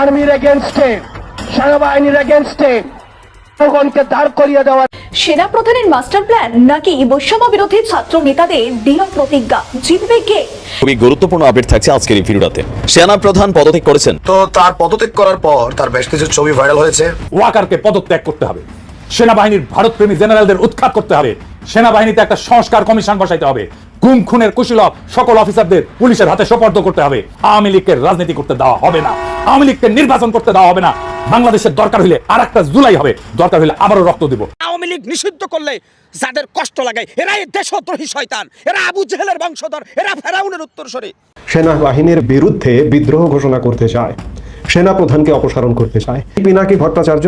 আর্মির এগেনস্টে সেনাবাহিনীর এগেনস্টে জনগণকে দাঁড় করিয়ে দেওয়া সেনা প্রধানের মাস্টার প্ল্যান নাকি বৈষম্য বিরোধী ছাত্র নেতাদের দৃঢ় প্রতিজ্ঞা? জিতবে কে? খুবই গুরুত্বপূর্ণ আপডেট থাকছে আজকের এই ভিডিওটাতে। সেনা প্রধান পদত্যাগ করেছেন। তো তার পদত্যাগ করার পর তার বেশ কিছু ছবি ভাইরাল হয়েছে। ওয়াকারকে পদত্যাগ করতে হবে। সেনাবাহিনীর ভারতপ্রেমী জেনারেলদের উৎখাত করতে হবে। সেনাবাহিনীতে একটা সংস্কার কমিশন বসাইতে হবে। গুম খুনের কুশীলভ সকল অফিসারদের পুলিশের হাতে সোপর্দ করতে হবে। আওয়ামী লীগকে রাজনীতি করতে দেওয়া হবে না। আওয়ামী লীগকে নির্বাচন করতে দেওয়া হবে না। বাংলাদেশের দরকার হইলে আর একটা জুলাই হবে। দরকার হইলে আবারও রক্ত দিব। আওয়ামী লীগ নিষিদ্ধ করলে যাদের কষ্ট লাগে এরা এই দেশদ্রোহী শয়তান। এরা আবু জেহেলের বংশধর এরা ফেরাউনের উত্তরসূরি। সেনাবাহিনীর বিরুদ্ধে বিদ্রোহ ঘোষণা করতে চায়। সেনা প্রধানকে অপসারণ করতে চায়। পিনাকি ভট্টাচার্য,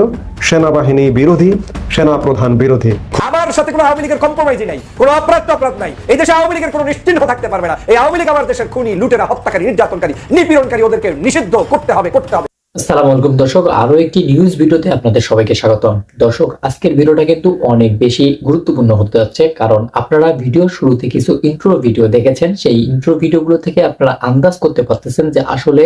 সেনাবাহিনী বিরোধী, সেনাপ্রধান বিরোধী। আমার সাথে কোনো আওয়ামী লীগের কম্প্রোমাইজই নাই, কোনো অপরাধ অপরাধ নাই। এই দেশে আওয়ামী লীগের কোনো নিশ্চিন্ত থাকতে পারবে না। এই আওয়ামী লীগ আমার দেশের খুনি, লুটেরা, হত্যাকারী, নির্যাতনকারী, নিপীড়নকারী, ওদেরকে নিষিদ্ধ করতে হবে করতে হবে। আসসালামু আলাইকুম। দর্শক আরও একটি নিউজ ভিডিওতে আপনাদের সবাইকে স্বাগতম। দর্শক, আজকের ভিডিওটা কিন্তু অনেক বেশি গুরুত্বপূর্ণ হতে যাচ্ছে, কারণ আপনারা ভিডিও শুরুতে কিছু ইন্ট্রো ভিডিও দেখেছেন। সেই ইন্ট্রো ভিডিওগুলো থেকে আপনারা আন্দাজ করতে পারতেছেন যে আসলে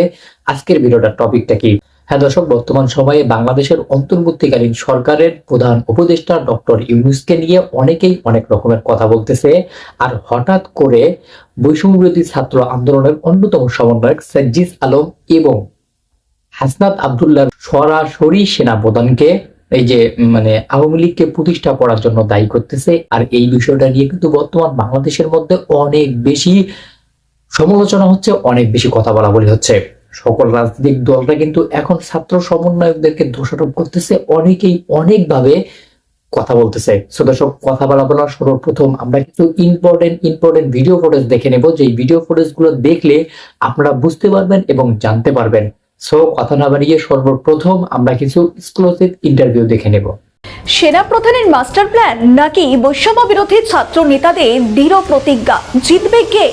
আজকের ভিডিওটার টপিকটা কি। হ্যাঁ দর্শক, বর্তমান সময়ে বাংলাদেশের অন্তর্বর্তীকালীন সরকারের প্রধান উপদেষ্টা ডক্টর ইউনুসকে নিয়ে অনেকেই অনেক রকমের কথা বলতেছে। আর হঠাৎ করে বৈষম্য বিরোধী ছাত্র আন্দোলনের অন্যতম সমন্বয়ক সাজ্জিস আলম এবং হাসনাত আবদুল্লাহ সরাসরি সেনা প্রধানকে এই যে মানে আওয়ামী লীগকে প্রতিষ্ঠা করার জন্য দায়ী করতেছে। আর এই বিষয়টা নিয়ে কিন্তু বর্তমান বাংলাদেশের মধ্যে অনেক বেশি সমালোচনা হচ্ছে, অনেক বেশি কথা বলা বলি হচ্ছে। সকল রাজনৈতিক দলরা কিন্তু এখন ছাত্র সমন্বয়কদেরকে দোষারোপ করতেছে, অনেকেই অনেকভাবে কথা বলতেছে। সো দর্শক, কথা বলা বলার সর্বপ্রথম আমরা কিছু ইম্পর্টেন্ট ইম্পর্টেন্ট ভিডিও ফুটেজ দেখে নেব। যে ভিডিও ফুটেজগুলো দেখলে আপনারা বুঝতে পারবেন এবং জানতে পারবেন। সো কথা না বাড়িয়ে সর্বপ্রথম আমরা কিছু এক্সক্লুসিভ ইন্টারভিউ দেখে নেব। সেনা প্রধানের মাস্টার প্ল্যান নাকি বৈষম্য বিরোধী ছাত্র নেতাদের দৃঢ় প্রতিজ্ঞা? জিতবে কে?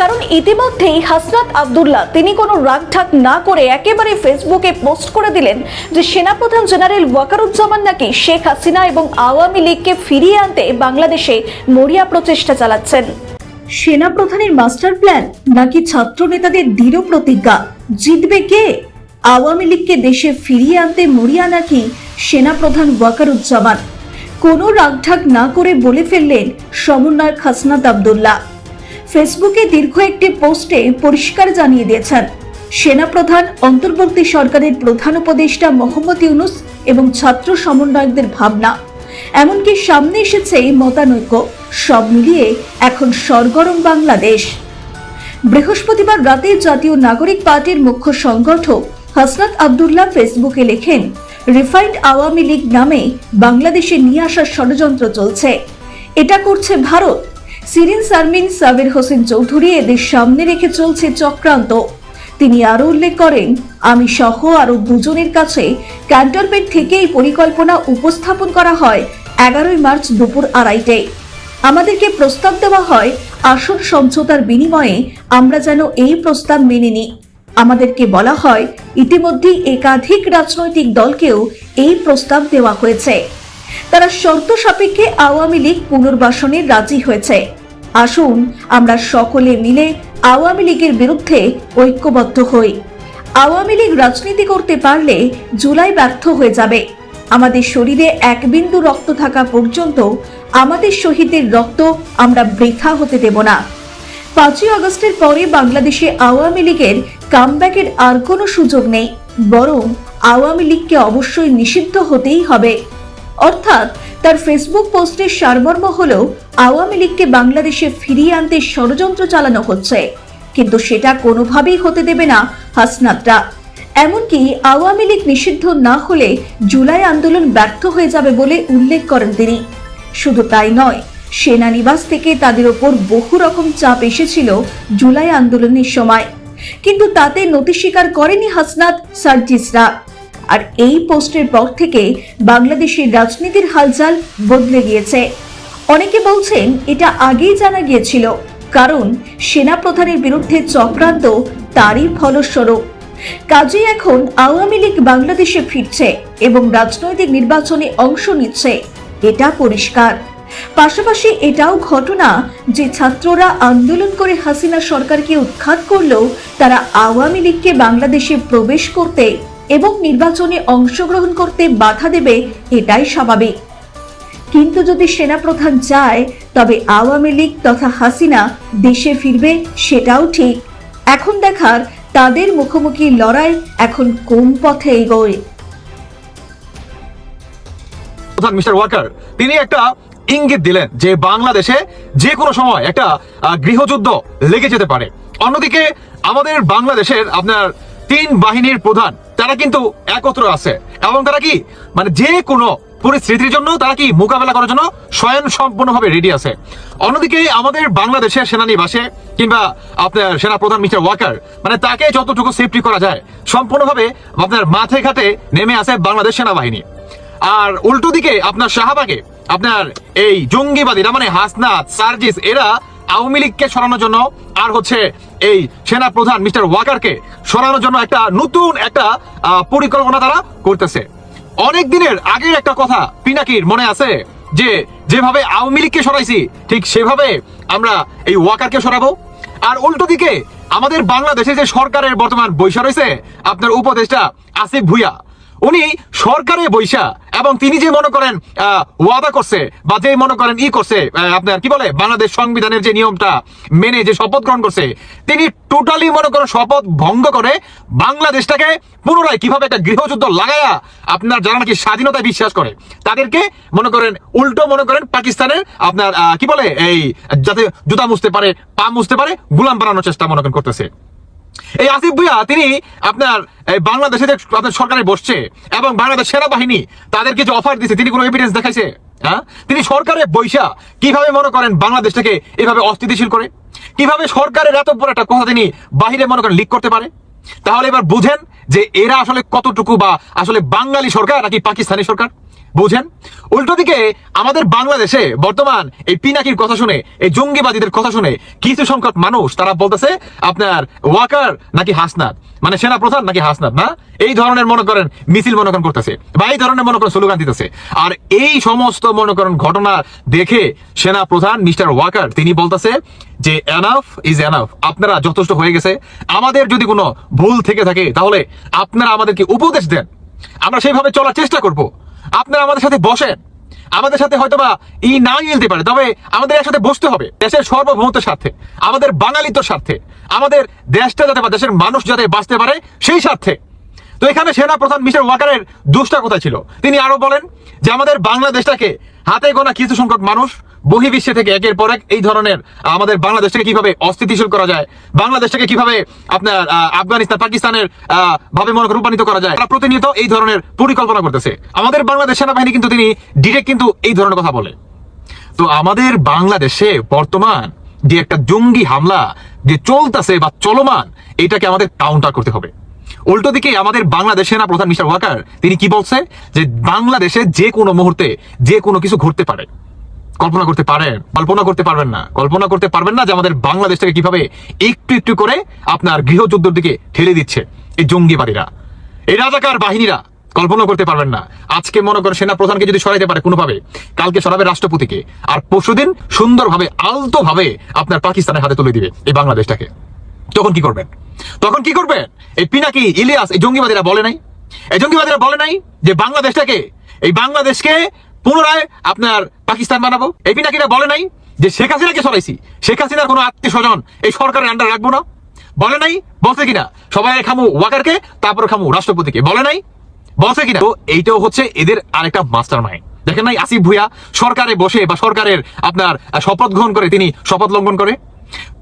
কারণ ইতিমধ্যেই হাসনাত আবদুল্লাহ, তিনি কোনো রাগঢাক না করে একেবারে ফেসবুকে পোস্ট করে দিলেন যে সেনাপ্রধান জেনারেল ওয়াকারুজ্জামান নাকি শেখ হাসিনা এবং আওয়ামী লীগকে ফিরিয়ে আনতে বাংলাদেশে মরিয়া প্রচেষ্টা চালাচ্ছেন। সেনা প্রধানের মাস্টার প্ল্যান নাকি ছাত্র নেতাদের দৃঢ় প্রতিজ্ঞা? জিতবে কে? আওয়ামী লীগকে দেশে ফিরিয়ে আনতে মরিয়া নাকি সেনাপ্রধান ওয়াকারুজ্জামান? কোনো রাগঢাক না করে বলে ফেললেন সমন্বয়ক হাসনাত আবদুল্লাহ। ফেসবুকে দীর্ঘ একটি পোস্টে পরিষ্কার জানিয়ে দিয়েছেন, সেনাপ্রধান, অন্তর্বর্তী সরকারের প্রধান উপদেষ্টা মোহাম্মদ ইউনুস এবং ছাত্র সমন্বয়কদের ভাবনা। এমনকি সামনে এসেছে মতানৈক্য, সব মিলিয়ে এখন সরগরম বাংলাদেশ। বৃহস্পতিবার রাতে জাতীয় নাগরিক পার্টির মুখ্য সংগঠক হাসনাত আবদুল্লাহ ফেসবুকে লেখেন, রিফাইন্ড আওয়ামী লীগ নামে বাংলাদেশে নিয়ে আসার ষড়যন্ত্র চলছে। এটা করছে ভারত। সিরিন সারমিন সাবির হোসেন চৌধুরী এদের সামনে রেখে চলছে চক্রান্ত। তিনি আরও উল্লেখ করেন, আমি সহ আরও দুজনের কাছে ক্যান্টনমেন্ট থেকে এই পরিকল্পনা উপস্থাপন করা হয় এগারোই মার্চ দুপুর আড়াইটায়। আমাদেরকে প্রস্তাব দেওয়া হয় আসন সমঝোতার বিনিময়ে আমরা যেন এই প্রস্তাব মেনে নিই। আমাদেরকে বলা হয়, ইতিমধ্যেই একাধিক রাজনৈতিক দলকেও এই প্রস্তাব দেওয়া হয়েছে। তারা শর্ত সাপেক্ষে আওয়ামী লীগ পুনর্বাসনে রাজি হয়েছে। আসুন, আমরা সকলে মিলে আওয়ামী লীগের বিরুদ্ধে ঐক্যবদ্ধ হই। আওয়ামী লীগ রাজনীতি করতে পারলে জুলাই ব্যর্থ হয়ে যাবে। আমাদের শরীরে এক বিন্দু রক্ত থাকা পর্যন্ত আমাদের শহীদের রক্ত আমরা বৃথা হতে দেব না। পাঁচই আগস্টের পরে বাংলাদেশে আওয়ামী লীগের কামব্যাকের আর কোনো সুযোগ নেই, বরং আওয়ামী লীগকে অবশ্যই নিষিদ্ধ হতেই হবে। অর্থাৎ তার ফেসবুক পোস্টের সারমর্ম হলেও আওয়ামী লীগকে বাংলাদেশে ফিরিয়ে আনতে ষড়যন্ত্র চালানো হচ্ছে। কিন্তু সেটা কোনোভাবেই হতে দেবে না হাসনাতরা। এমনকি আওয়ামী লীগ নিষিদ্ধ না হলে জুলাই আন্দোলন ব্যর্থ হয়ে যাবে বলে উল্লেখ করেন তিনি। শুধু তাই নয়, সেনানিবাস থেকে তাদের ওপর বহু রকম চাপ এসেছিল জুলাই আন্দোলনের সময়। কিন্তু তাতে নতি স্বীকার করেনি হাসনাত সার্জিসরা। আর এই পোস্টের পর থেকে বাংলাদেশের রাজনীতির হালচাল বদলে গিয়েছে। অনেকে বলছেন এটা আগেই জানা গিয়েছিল, কারণ সেনা প্রধানের বিরুদ্ধে চক্রান্ত তারই ফলস্বরূপ। কাজেই এখন আওয়ামী লীগ বাংলাদেশে ফিরছে এবং রাজনৈতিক নির্বাচনে অংশ নিচ্ছে। এটা পরিষ্কার। পাশাপাশি এটাও ঘটনা যে ছাত্ররা আন্দোলন করে হাসিনা সরকারকে উৎখাত করলেও তারা আওয়ামী লীগকে বাংলাদেশে প্রবেশ করতে এবং নির্বাচনে অংশগ্রহণ করতে বাধা দেবে, এটাই স্বাভাবিক। কিন্তু যদি সেনাপ্রধান চায়, তবে আওয়ামী লীগ তথা হাসিনা দেশে ফিরবে, সেটাও ঠিক। এখন দেখার তাদের মুখোমুখি লড়াই এখন কোন পথে এগোয়। মিস্টার ওয়াকার, তিনি একটা ইঙ্গিত দিলেন যে বাংলাদেশে যে কোনো সময় একটা গৃহযুদ্ধ লেগে যেতে পারে। অন্যদিকে আমাদের বাংলাদেশের আপনার তিন বাহিনীর প্রধান, তারা কিন্তু একত্র আছে। এবং তারা কি মানে যে কোনো পরিস্থিতির জন্য তারা কি মোকাবেলা করার জন্য স্বয়ং সম্পূর্ণভাবে রেডি আছে। অন্যদিকে আমাদের বাংলাদেশের সেনানিবাসে কিংবা আপনার সেনা প্রধান মিস্টার ওয়াকার মানে তাকে যতটুকু সেফটি করা যায়, সম্পূর্ণভাবে আপনার মাঠে ঘাটে নেমে আছে বাংলাদেশ সেনাবাহিনী। আর উল্টো দিকে আপনার শাহবাগে, আপনার এই জঙ্গিবাদীরা মানে হাসনাত, সার্জিস, এরা আওয়ামী লীগকে সরানোর জন্য আর হচ্ছে এই সেনা প্রধান মিস্টার ওয়াকারকে সরানোর জন্য একটা নতুন একটা পরিকল্পনা তারা করতেছে। অনেক দিনের আগের একটা কথা পিনাকির মনে আছে যে, যেভাবে আওয়ামী লীগকে সরাইছি, ঠিক সেভাবে আমরা এই ওয়াকারকে সরাবো। আর উল্টো দিকে আমাদের বাংলাদেশে যে সরকারের বর্তমান বৈশা রয়েছে, আপনার উপদেষ্টা আসিফ ভুইয়া উনি সরকারে বৈশা, এবং তিনি যে মনে করেন ওয়াদা করছে, বা যে মনে করেন ই করছে আপনার কি বলে, বাংলাদেশ সংবিধানের যে নিয়মটা মেনে যে শপথ গ্রহণ করছে, তিনি টোটালি মনে করেন শপথ ভঙ্গ করে বাংলাদেশটাকে পুনরায় কীভাবে একটা গৃহযুদ্ধ লাগায়া আপনার যারা নাকি স্বাধীনতায় বিশ্বাস করে, তাদেরকে মনে করেন উল্টো মনে করেন পাকিস্তানের আপনার কি বলে, এই যাতে জুতা মুছতে পারে, পা মুছতে পারে, গুলাম বানানোর চেষ্টা মনে করেন করতেছে। এই আসিফ ভুইয়া, তিনি আপনার বাংলাদেশে যে আপনার সরকারে বসছে এবং বাংলাদেশ সেনাবাহিনী তাদেরকে যে অফার দিছে, তিনি কোনো এভিডেন্স দেখাইছে? হ্যাঁ? তিনি সরকারে বৈশা কীভাবে মনে করেন বাংলাদেশটাকে এভাবে অস্থিতিশীল করে? কীভাবে সরকারের এত বড় একটা কথা তিনি বাহিরে মনে করেন লিক করতে পারে? তাহলে এবার বুঝেন যে এরা আসলে কতটুকু বা আসলে বাঙালি সরকার নাকি পাকিস্তানি সরকার? বুঝেন? উল্টো দিকে আমাদের বাংলাদেশে বর্তমান এই পিনাকির কথা শুনে, এই জঙ্গিবাদীদের কথা শুনে কিছু সংখ্যক মানুষ, তারা বলতেছে, আপনার ওয়াকার নাকি হাসনাত? মানে সেনা প্রধান নাকি হাসনাত, না? এই ধরনের মনে করেন মিছিল মনে করেন করতেছে বা এই ধরনের মনে করেন স্লোগান দিতেছে। আর এই সমস্ত মনে করেন ঘটনা দেখে সেনা প্রধান মিস্টার ওয়াকার, তিনি বলতেছে যে এনাফ ইজ এনাফ আপনারা যথেষ্ট হয়ে গেছে। আমাদের যদি কোনো ভুল থেকে থাকে, তাহলে আপনারা আমাদেরকে উপদেশ দেন। আমরা সেইভাবে চলার চেষ্টা করব। আপনারা আমাদের সাথে বসেন। আমাদের সাথে হয়তো বা ই না মিলতে পারে, তবে আমাদের একসাথে বসতে হবে। দেশের সর্বভৌমত্বের স্বার্থে, আমাদের বাঙালিত্বর স্বার্থে, আমাদের দেশটা যাতে বা দেশের মানুষ যাতে বাঁচতে পারে সেই স্বার্থে। তো এখানে সেনা প্রধান মিস্টার ওয়াকারের দুষ্টা কোথায় ছিল? তিনি আরও বলেন যে, আমাদের বাংলাদেশটাকে হাতে গোনা কিছু সংখ্যক মানুষ বহির্বিশ্বে থেকে একের পর এক এই ধরনের আমাদের বাংলাদেশটাকে কীভাবে অস্থিতিশীল করা যায়, বাংলাদেশটাকে কীভাবে আপনার আফগানিস্তান, পাকিস্তানের ভাবে মনে রূপান্তরিত করা যায়, তারা প্রতিনিয়ত এই ধরনের পরিকল্পনা করতেছে। আমাদের বাংলাদেশ সেনাবাহিনী কিন্তু তিনি ডিরেক্ট কিন্তু এই ধরনের কথা বলে। তো আমাদের বাংলাদেশে বর্তমান যে একটা জঙ্গি হামলা যে চলতেছে বা চলমান, এটাকে আমাদের কাউন্টার করতে হবে। উল্টো দিকে আমাদের বাংলাদেশ সেনা প্রধান মিস্টার ওয়াকার, তিনি কি বলছে? যে বাংলাদেশে যে কোনো মুহূর্তে যে কোনো কিছু ঘটতে পারে। কল্পনা করতে পারেন কল্পনা করতে পারবেন না। কল্পনা করতে পারবেন না যে আমাদের বাংলাদেশটাকে কীভাবে একটু একটু করে আপনার গৃহযুদ্ধের দিকে ঠেলে দিচ্ছে এই জঙ্গিবাদীরা। এই রাজাকার বাহিনীরা কল্পনা করতে পারবেন না। আজকে মনে করেন সেনা প্রধানকে যদি সরাইতে পারে কোনোভাবে, কালকে সরাবে রাষ্ট্রপতিকে, আর পরশুদিন সুন্দরভাবে আলতো ভাবে আপনার পাকিস্তানের হাতে তুলে দিবে এই বাংলাদেশটাকে। তখন কি করবেন? তখন কি করবেন? এই পিনাকি, ইলিয়াস, এই জঙ্গিবাদীরা বলে নাই? এই জঙ্গিবাদীরা বলে নাই যে বাংলাদেশটাকে, এই বাংলাদেশকে পুনরায় আপনার পাকিস্তান বানাবো। এই পিনাকিরা বলে নাই যে শেখ হাসিনাকে সরাইছি। শেখ হাসিনার কোনো আত্মীয় স্বজন এই সরকারের আন্ডার রাখব না। বলে নাই, বলছে কিনা? সবাই খামু ওয়াকারকে, তারপর খামু রাষ্ট্রপতিকে। বলে নাই, বলছে কিনা? তো এইটাও হচ্ছে এদের আরেকটা মাস্টার মাইন্ড দেখেন নাই, আসিফ ভুইয়া সরকারে বসে বা সরকারের আপনার শপথ গ্রহণ করে, তিনি শপথ লঙ্ঘন করে।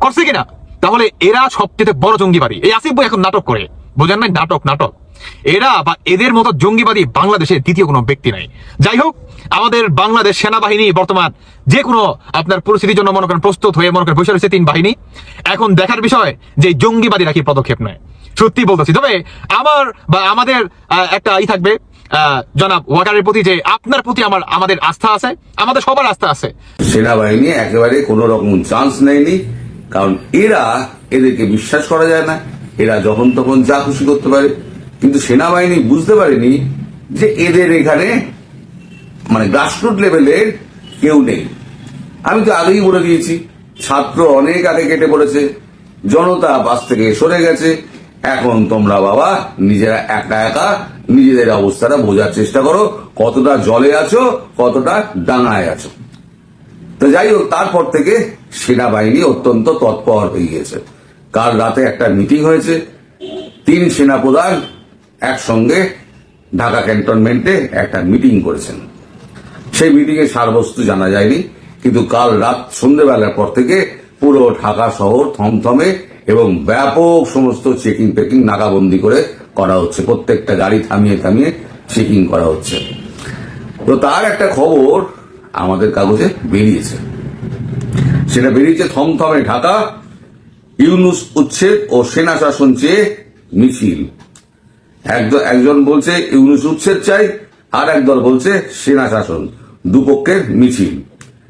করছে কিনা? তাহলে এরা সবচেয়ে বড় জঙ্গিবাদী। এই আসিফ ভাই এখন নাটক করে। বোঝেন নাই, নাটক নাটক। এরা বা এদের মতো জঙ্গিবাদী বাংলাদেশের দ্বিতীয় কোনো ব্যক্তি নাই। যাই হোক, আমাদের বাংলাদেশ সেনাবাহিনী বর্তমান যে কোনো আপনার পরিস্থিতির জন্য মনে করেন প্রস্তুত হয়ে মনে করেন বসে রয়েছে তিন বাহিনী। এখন দেখার বিষয় যে জঙ্গিবাদীরা কি পদক্ষেপ নেয়। সত্যি বলতেছি, তবে আমার বা আমাদের একটা ই থাকবে জনাব ওয়াকারের প্রতি যে আপনার প্রতি আমার, আমাদের আস্থা আছে, আমাদের সবার আস্থা আছে। সেনাবাহিনী একেবারে কোনো রকম চান্স নেয়নি, কারণ এরা এদেরকে বিশ্বাস করা যায় না। এরা যখন তখন যা খুশি করতে পারে। কিন্তু সেনাবাহিনী বুঝতে পারেনি যে এদের এখানে মানে গ্রাসরুট লেভেলের কেউ নেই। আমি তো আগেই বলে দিয়েছি, ছাত্র অনেক আগে কেটে পড়েছে, জনতা বাস থেকে সরে গেছে, এখন তোমরা বাবা নিজেরা একা একা নিজেদের অবস্থাটা বোঝার চেষ্টা করো, কতটা জলে আছো, কতটা ডাঙায় আছো। তো যাই হোক, তারপর থেকে সেনাবাহিনী অত্যন্ত তৎপর হয়ে গিয়েছে। কাল রাতে একটা মিটিং হয়েছে, তিন সেনাপ্রধান একসঙ্গে ঢাকা ক্যান্টনমেন্টে একটা মিটিং করেছেন। সেই মিটিং এর সারবস্তু জানা যায়নি, কিন্তু কাল রাত সন্ধ্যেবেলার পর থেকে পুরো ঢাকা শহর থমথমে এবং ব্যাপক সমস্ত চেকিং পেকিং নাকাবন্দি করে করা হচ্ছে। প্রত্যেকটা গাড়ি থামিয়ে থামিয়ে চেকিং করা হচ্ছে। তো তার একটা খবর আমাদের কাগজে বেরিয়েছে। সেটা বেরিয়েছে থমথমে ঢাকা, ইউনুস উচ্ছেদ ও সেনা শাসন চেয়ে মিছিল। একজন বলছে ইউনুস উচ্ছেদ চাই, আর একদল বলছে সেনা শাসন দুপক্ষের মিছিল।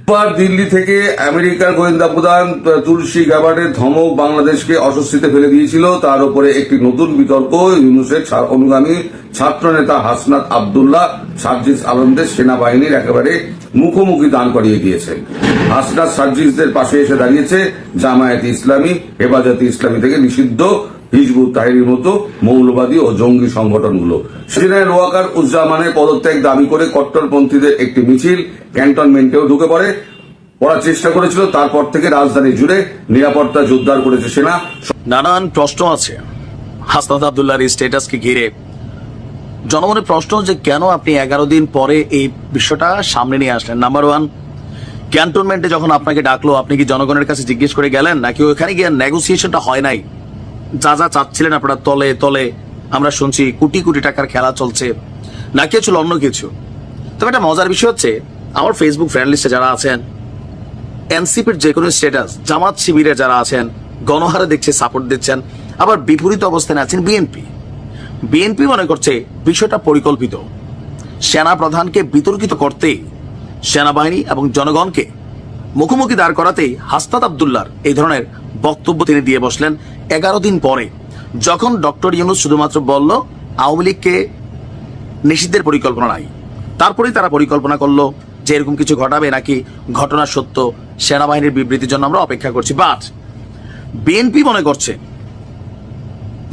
এবার দিল্লি থেকে আমেরিকার গোয়েন্দা প্রধান তুলসী গ্যাবার্ডের ধমক বাংলাদেশকে অস্বস্তিতে ফেলে দিয়েছিল। তার উপরে একটি নতুন বিতর্ক, ইউনুসের অনুগামী ছাত্র নেতা হাসনাত আবদুল্লাহ সার্জিস আলমদের সেনাবাহিনীর একেবারে মুখোমুখি দান করিয়ে দিয়েছে হাসনাত সার্জিসদের পাশে এসে দাঁড়িয়েছে জামায়াত ইসলামী, হেফাজতে ইসলামী থেকে নিষিদ্ধ হিজবুত তাহিরির মতো মৌলবাদী ও জঙ্গি সংগঠনগুলো। সেখানে রোয়াকার উজ্জামানের পদত্যাগ দাবি করে কট্টরপন্থীদের একটি মিছিল ক্যান্টনমেন্টেও ঢুকে পড়ে। পড়ার চেষ্টা করেছিল, তারপর থেকে রাজধানী জুড়ে নিরাপত্তা জোরদার করেছে সেনা। নানান প্রশ্ন আছে। হাসনাত আবদুল্লাহর এই স্ট্যাটাসকে ঘিরে। জনগণের প্রশ্ন যে কেন আপনি এগারো দিন পরে এই বিষয়টা সামনে নিয়ে আসলেন? নাম্বার ওয়ান ক্যান্টনমেন্টে যখন আপনাকে ডাকলো, আপনি কি জনগণের কাছে জিজ্ঞেস করে গেলেন? নাকি ওখানে গিয়ে নেগোসিয়েশনটা হয় নাই? যা যা চাচ্ছিলেন আপনারা, তলে তলে, আমরা শুনছি কোটি কোটি টাকার খেলা চলছে। নাকি ছিল, অন্য কিছু তবে একটা মজার বিষয় হচ্ছে, আমার ফেসবুক ফ্রেন্ড লিস্টে যারা আছেন এনসিপির যে কোনো স্ট্যাটাস জামাত শিবিরে যারা আছেন, গণহারে দেখছে সাপোর্ট দিচ্ছেন, আবার বিপরীত অবস্থানে আছেন বিএনপি বিএনপি মনে করছে, বিষয়টা পরিকল্পিত। সেনা প্রধানকে বিতর্কিত করতে সেনাবাহিনী এবং জনগণকে মুখোমুখি দাঁড় করাতেই হাস্তাদ আবদুল্লার এই ধরনের বক্তব্য তিনি দিয়ে বসলেন এগারো দিন পরে। যখন ডক্টর ইউনুস শুধুমাত্র বলল, আওয়ামী লীগকে নিষিদ্ধের পরিকল্পনা নাই, তারপরেই তারা পরিকল্পনা করল যে এরকম কিছু ঘটাবে নাকি ঘটনা সত্য সেনাবাহিনীর বিবৃতির জন্য আমরা অপেক্ষা করছি। বাট বিএনপি মনে করছে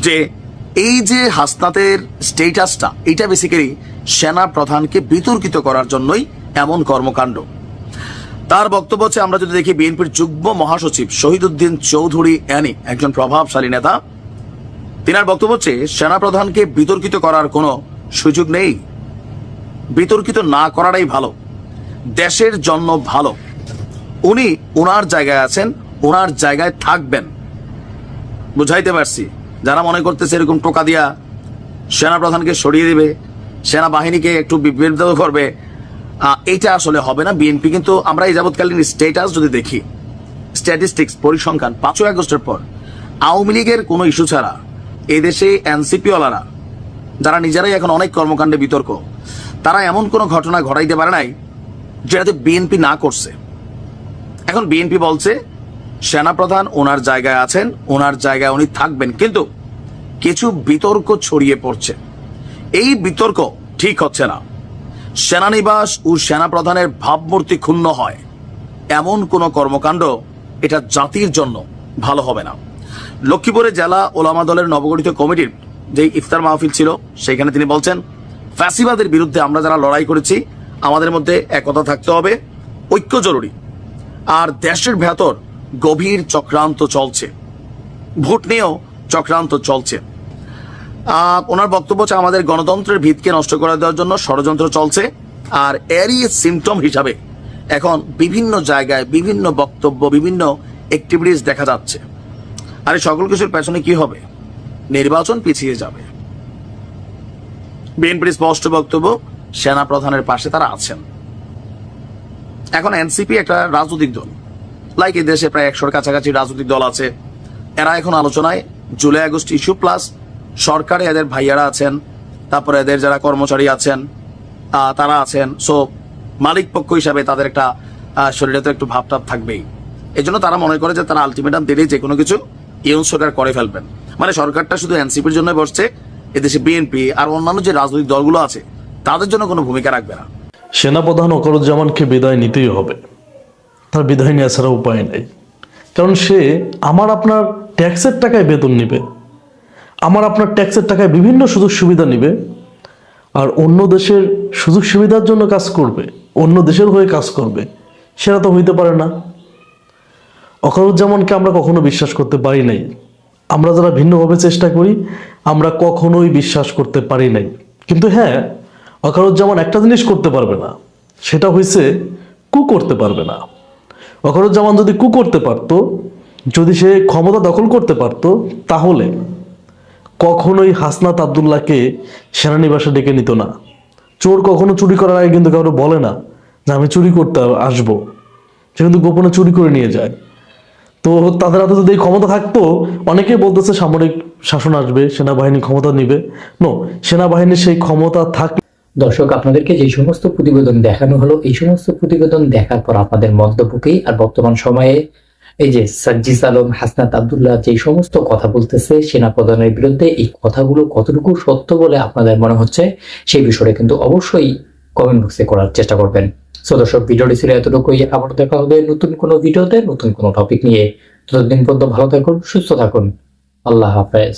যে এই যে হাসনাতের স্টেটাসটা এটা বেসিক্যালি সেনা প্রধানকে বিতর্কিত করার জন্যই এমন কর্মকাণ্ড। তার বক্তব্য হচ্ছে, আমরা যদি দেখি বিএনপির যুগ্ম মহাসচিব শহীদুদ্দিন চৌধুরী অ্যানি, একজন প্রভাবশালী নেতা। তিনার বক্তব্য হচ্ছে সেনা প্রধানকে বিতর্কিত করার কোনো সুযোগ নেই। বিতর্কিত না করাটাই ভালো। দেশের জন্য ভালো। উনি ওনার জায়গায় আছেন ওনার জায়গায় থাকবেন। বুঝাইতে পারছি। যারা মনে করতেছে এরকম টোকা দিয়া সেনাপ্রধানকে সরিয়ে দিবে, সেনাবাহিনীকে একটু বিভ্রান্ত করবে এইটা আসলে হবে না। বিএনপি কিন্তু আমরা এই যাবৎকালীন স্টেটাস যদি দেখি স্ট্যাটিস্টিক্স পরিসংখ্যান পাঁচই আগস্টের পর, আওয়ামী লীগের কোনো ইস্যু ছাড়া এদেশে দেশে এনসিপি ওয়ালারা, যারা নিজেরাই এখন অনেক কর্মকাণ্ডে বিতর্ক, তারা এমন কোনো ঘটনা ঘটাইতে পারে নাই যেটাতে বিএনপি না করছে। এখন বিএনপি বলছে, সেনাপ্রধান ওনার জায়গায় আছেন, ওনার জায়গায় উনি থাকবেন, কিন্তু কিছু বিতর্ক ছড়িয়ে পড়ছে। এই বিতর্ক ঠিক হচ্ছে না। সেনানিবাস ও সেনাপ্রধানের ভাবমূর্তি ক্ষুণ্ণ হয়। এমন কোনো কর্মকাণ্ড এটা জাতির জন্য ভালো হবে না। লক্ষ্মীপুরে জেলা ওলামা দলের নবগঠিত কমিটির যে ইফতার মাহফিল ছিল সেখানে তিনি বলছেন, ফ্যাসিবাদের বিরুদ্ধে আমরা যারা লড়াই করেছি, আমাদের মধ্যে একতা থাকতে হবে, ঐক্য জরুরি। আর দেশের ভেতর গভীর চক্রান্ত চলছে। ভোট নিয়েও চক্রান্ত চলছে। ওনার বক্তব্য হচ্ছে আমাদের গণতন্ত্রের ভিতকে নষ্ট করে দেওয়ার জন্য ষড়যন্ত্র চলছে আর এরই সিমটম হিসাবে এখন বিভিন্ন জায়গায় বিভিন্ন বক্তব্য, বিভিন্ন অ্যাক্টিভিটিস দেখা যাচ্ছে। আর এই সকল কিছুর পেছনে কি হবে? নির্বাচন পিছিয়ে যাবে। বিএনপির স্পষ্ট বক্তব্য সেনা প্রধানের পাশে তারা আছেন। এখন এনসিপি একটা রাজনৈতিক দল। লাইক এই দেশে প্রায় একশোর কাছাকাছি রাজনৈতিক দল আছে। এরা এখন আলোচনায় জুলাই আগস্ট ইস্যু প্লাস সরকারে এদের ভাইয়ারা আছেন, তারপরে এদের যারা কর্মচারী আছেন তারা আছেন। সো মালিক পক্ষ হিসাবে তাদের একটা শরীরে তো একটু ভাবটাব থাকবেই। এই জন্য তারা মনে করে যে তারা আলটিমেটাম দিলেই যে কোনো কিছু ইউন সরকার করে ফেলবেন। মানে সরকারটা শুধু এনসিপির জন্য বসছে, এদেশে বিএনপি আর অন্যান্য যে রাজনৈতিক দলগুলো আছে, তাদের জন্য কোনো ভূমিকা রাখবে না। সেনাপ্রধান ওকরুজ্জামানকে বিদায় নিতেই হবে। তার বিদায় নেওয়া ছাড়া উপায় নেই। কারণ সে আমার আপনার ট্যাক্সের টাকায় বেতন নেবে। আমার আপনার ট্যাক্সের টাকায় বিভিন্ন সুযোগ সুবিধা নিবে আর অন্য দেশের সুযোগ সুবিধার জন্য কাজ করবে, অন্য দেশের হয়ে কাজ করবে, সেটা তো হইতে পারে না। অকারুজ্জামানকে আমরা কখনো বিশ্বাস করতে পারি নাই। আমরা যারা ভিন্নভাবে চেষ্টা করি, আমরা কখনোই বিশ্বাস করতে পারি নাই। কিন্তু হ্যাঁ অকারুজ্জামান একটা জিনিস করতে পারবে না, সেটা হয়েছে কু করতে পারবে না। অকারুজ্জামান যদি কু করতে পারতো, যদি সে ক্ষমতা দখল করতে পারতো, তাহলে কখনোই হাসনাত আবদুল্লাহকে সেনানিবাসে ডেকে নিত না। চোর কখনো চুরি করার আগে কিন্তু কারও বলে না যে আমি চুরি করতে আসব। সে কিন্তু গোপনে চুরি করে নিয়ে যায়। তো তাদের হাতে যদি এই ক্ষমতা থাকতো, অনেকেই বলতেছে সামরিক শাসন আসবে, সেনাবাহিনী ক্ষমতা নিবে। নো সেনাবাহিনীর সেই ক্ষমতা থাকলে দর্শক, আপনাদেরকে যে সমস্ত প্রতিবেদন দেখানো হলো, এই সমস্ত প্রতিবেদন দেখার পর আপনাদের মন্তব্যকেই আর বর্তমান সময়ে এই যে সাজ্জিস আলম, হাসনাত আবদুল্লাহ যে সমস্ত কথা বলতেছে সেনা প্রধানের বিরুদ্ধে, এই কথাগুলো কতটুকু সত্য বলে আপনাদের মনে হচ্ছে সেই বিষয়ে কিন্তু অবশ্যই কমেন্ট বক্সে করার চেষ্টা করবেন। সো দর্শক, ভিডিওটি ছিল এতটুকুই। আবার দেখা হবে নতুন কোনো ভিডিওতে, নতুন কোনো টপিক নিয়ে। ততদিন পর্যন্ত ভালো থাকুন, সুস্থ থাকুন। আল্লাহ হাফেজ।